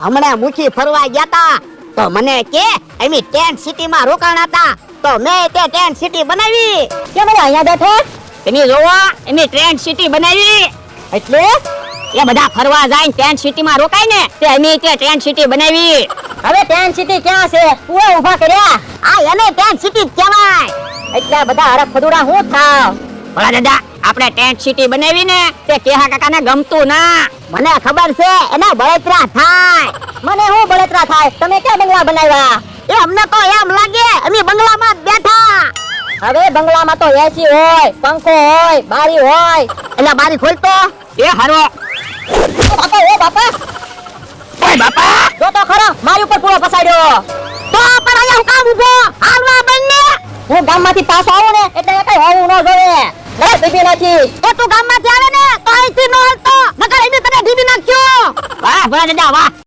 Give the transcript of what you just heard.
હમણાં મુખી ફરવા ગયા તા તો મને કે અમે ટેન્ટ સિટીમાં રોકાણા હતા તો મેં તે ટેન્ટ સિટી બનાવી. કે બધા અહીંયા બેઠો? તમે જોવો એની ટેન્ટ સિટી બનાવી. એટલે? એ બધા ફરવા જાય ટેન્ટ સિટીમાં રોકાય ને તે અમે તે ટેન્ટ સિટી બનાવી. હવે ટેન્ટ સિટી ક્યાં છે? કુએ ઊભા કર્યા. આ એને ટેન્ટ સિટી કહેવાય. એટલે બધા હરખ ફદુડા હું થાવ? ભલા દાદા આપણે ટેન્ટ સિટી બનાવી ને તે કેહા કાકાને ગમતું ના. મને ખબર છે એના બળતરા થાય. મને હું બળતરા થાય? તમે ક્યાં બંગલા બનાવ્યા? એ અમને તો એમ લાગે અમે બંગલામાં બેઠા. હવે બંગલામાં તો એસી હોય પંખો હોય બારી હોય. એટલે બારી ખોલતો. એ હારો. બાપા એ બાપા. ઓય બાપા. જો તો ખરો મારી ઉપર પૂરો ફસાડ્યો. તો પણ અહીંયા હું કામ ઊભો હાલવા બંને. હું ગામમાંથી પાછો આવું ને એટલે કઈ હોવું ન જોઈએ. ઘર બીબી નથી એ તું ગામમાંથી આવે ને તો અહીંથી નો હલતો નકર એને તને